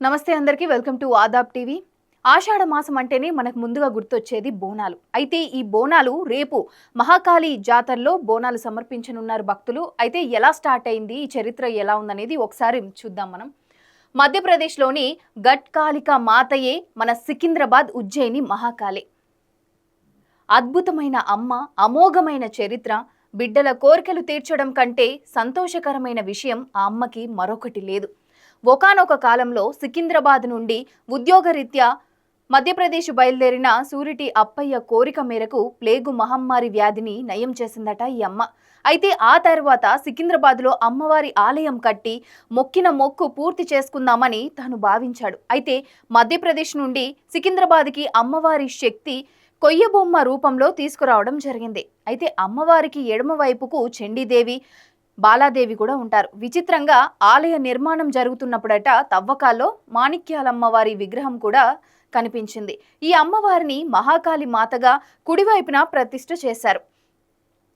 నమస్తే అందరికీ welcome to Aadab TV. ఆషాఢ మాసం అంటేనే మనకు ముందుగా గుర్తొచ్చేది బోనాలు. అయితే ఈ బోనాలు రేపు మహాకాళి జాతరలో బోనాలు సమర్పించనున్నారు భక్తులు. అయితే ఎలా స్టార్ట్ అయింది? ఈ చరిత్ర ఎలా ఉందనేది ఒకసారి చూద్దాం మనం. మధ్యప్రదేశ్లోని గట్కాలిక మాతయే మన సికింద్రాబాద్ ఉజ్జయిని మహాకాళి. అద్భుతమైన అమ్మ అమోఘమైన చరిత్ర బిడ్డల కోరికలు తీర్చడం కంటే సంతోషకరమైన విషయం ఆ అమ్మకి మరొకటి లేదు. ఒకానొక కాలంలో సికింద్రాబాద్ నుండి ఉద్యోగరీత్యా మధ్యప్రదేశ్ బయలుదేరిన సూరిటి అప్పయ్య కోరిక మేరకు ప్లేగు మహమ్మారి వ్యాధిని నయం చేసిందట ఈ అమ్మ. అయితే ఆ తర్వాత సికింద్రాబాద్లో అమ్మవారి ఆలయం కట్టి మొక్కిన మొక్కు పూర్తి చేసుకుందామని తాను భావించాడు. అయితే మధ్యప్రదేశ్ నుండి సికింద్రాబాద్కి అమ్మవారి శక్తి కొయ్యబొమ్మ రూపంలో తీసుకురావడం జరిగింది. అయితే అమ్మవారికి ఎడమవైపుకు చండీదేవి బాలాదేవి కూడా ఉంటారు. విచిత్రంగా ఆలయ నిర్మాణం జరుగుతున్నప్పుడట తవ్వకాల్లో మాణిక్యాలమ్మవారి విగ్రహం కూడా కనిపించింది. ఈ అమ్మవారిని మహాకాళి మాతగా కుడివైపున ప్రతిష్ఠ చేశారు.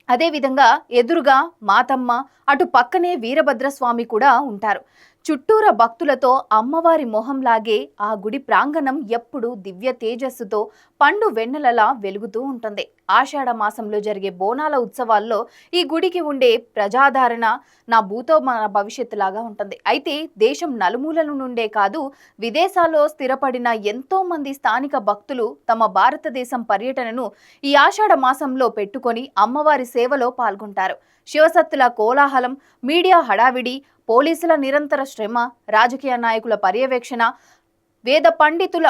అదేవిధంగా ఎదురుగా మాతమ్మ అటు పక్కనే వీరభద్రస్వామి కూడా ఉంటారు. చుట్టూర భక్తులతో అమ్మవారి మొహంలాగే ఆ గుడి ప్రాంగణం ఎప్పుడూ దివ్య తేజస్సుతో పండు వెన్నెలలా వెలుగుతూ ఉంటుంది. ఆషాఢ మాసంలో జరిగే బోనాల ఉత్సవాల్లో ఈ గుడికి ఉండే ప్రజాదరణ నా భూతో మన భవిష్యత్తులాగా ఉంటుంది. అయితే దేశం నలుమూలల నుండే కాదు విదేశాల్లో స్థిరపడిన ఎంతో మంది స్థానిక భక్తులు తమ భారతదేశం పర్యటనను ఈ ఆషాఢ మాసంలో పెట్టుకొని అమ్మవారి సేవలో పాల్గొంటారు. శివసత్తుల కోలాహలం మీడియా హడావిడి పోలీసుల నిరంతర శ్రమ రాజకీయ నాయకుల పర్యవేక్షణ వేద పండితుల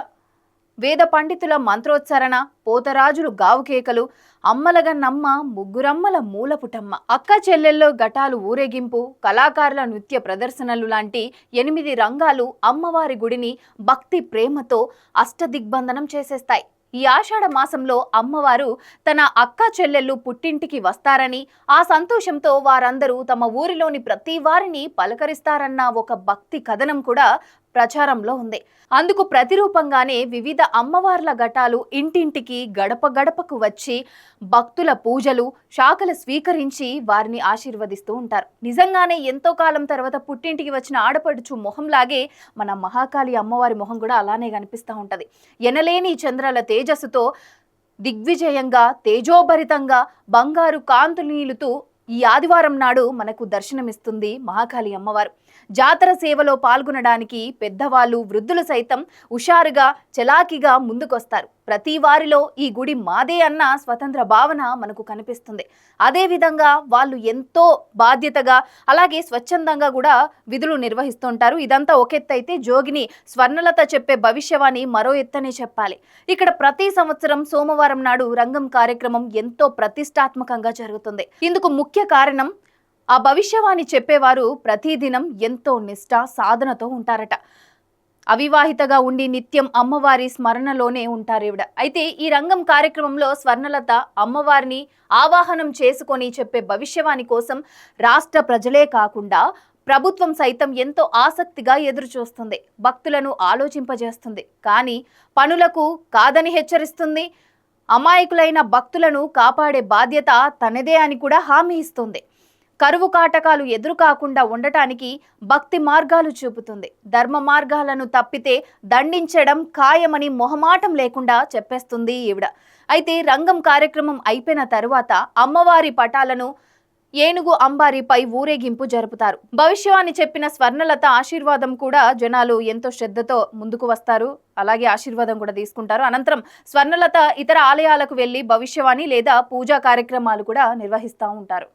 వేద పండితుల మంత్రోచ్చారణ పోతరాజులు గావుకేకలు అమ్మలగన్నమ్మ ముగ్గురమ్మల మూలపుటమ్మ అక్క చెల్లెల్లో ఘటాలు ఊరేగింపు కళాకారుల నృత్య ప్రదర్శనలు లాంటి ఎనిమిది రంగాలు అమ్మవారి గుడిని భక్తి ప్రేమతో అష్టదిగ్బంధనం చేసేస్తాయి. ఈ ఆషాఢ మాసంలో అమ్మవారు తన అక్క చెల్లెళ్ళు పుట్టింటికి వస్తారని ఆ సంతోషంతో వారందరూ తమ ఊరిలోని ప్రతి వారిని పలకరిస్తారన్న ఒక భక్తి కథనం కూడా ప్రచారంలో ఉంది. అందుకు ప్రతిరూపంగానే వివిధ అమ్మవార్ల ఘటాలు ఇంటింటికి గడప గడపకు వచ్చి భక్తుల పూజలు శాఖలు స్వీకరించి వారిని ఆశీర్వదిస్తూ ఉంటారు. నిజంగానే ఎంతో కాలం తర్వాత పుట్టింటికి వచ్చిన ఆడపడుచు మొహంలాగే మన మహాకాళి అమ్మవారి మొహం కూడా అలానే కనిపిస్తూ ఉంటుంది. ఎనలేని చంద్రాల తేజస్సుతో దిగ్విజయంగా తేజోభరితంగా బంగారు కాంతులీలుతూ ఈ ఆదివారం నాడు మనకు దర్శనమిస్తుంది మహాకాళి అమ్మవారు. జాతర సేవలో పాల్గొనడానికి పెద్దవాళ్ళు వృద్ధులు సైతం హుషారుగా చలాకీగా ముందుకొస్తారు. ప్రతి వారిలో ఈ గుడి మాదే అన్న స్వతంత్ర భావన మనకు కనిపిస్తుంది. అదేవిధంగా వాళ్ళు ఎంతో బాధ్యతగా అలాగే స్వచ్ఛందంగా కూడా విధులు నిర్వహిస్తుంటారు. ఇదంతా ఒక ఎత్తు అయితే జోగిని స్వర్ణలత చెప్పే భవిష్యవాణి మరో ఎత్తనే చెప్పాలి. ఇక్కడ ప్రతి సంవత్సరం సోమవారం నాడు రంగం కార్యక్రమం ఎంతో ప్రతిష్టాత్మకంగా జరుగుతుంది. ఇందుకు ముఖ్య కారణం ఆ భవిష్యవాణి చెప్పేవారు ప్రతిదినం ఎంతో నిష్ఠ సాధనతో ఉంటారట. అవివాహితగా ఉండి నిత్యం అమ్మవారి స్మరణలోనే ఉంటారు ఈవిడ అయితే ఈ రంగం కార్యక్రమంలో స్వర్ణలత అమ్మవారిని ఆవాహనం చేసుకొని చెప్పే భవిష్యవాణి కోసం రాష్ట్ర ప్రజలే కాకుండా ప్రభుత్వం సైతం ఎంతో ఆసక్తిగా ఎదురుచూస్తుంది. భక్తులను ఆలోచింపజేస్తుంది. కానీ పనులకు కాదని హెచ్చరిస్తుంది. అమాయకులైన భక్తులను కాపాడే బాధ్యత తనదే అని కూడా హామీ ఇస్తుంది. కరువు కాటకాలు ఎదురు కాకుండా ఉండటానికి భక్తి మార్గాలు చూపుతుంది. ధర్మ మార్గాలను తప్పితే దండించడం ఖాయమని మొహమాటం లేకుండా చెప్పేస్తుంది ఈవిడ. అయితే రంగం కార్యక్రమం అయిపోయిన తరువాత అమ్మవారి పటాలను ఏనుగు అంబారిపై ఊరేగింపు జరుపుతారు. భవిష్యవాణి చెప్పిన స్వర్ణలత ఆశీర్వాదం కూడా జనాలు ఎంతో శ్రద్ధతో ముందుకు వస్తారు. అలాగే ఆశీర్వాదం కూడా తీసుకుంటారు. అనంతరం స్వర్ణలత ఇతర ఆలయాలకు వెళ్ళి భవిష్యవాణి లేదా పూజా కార్యక్రమాలు కూడా నిర్వహిస్తూ ఉంటారు.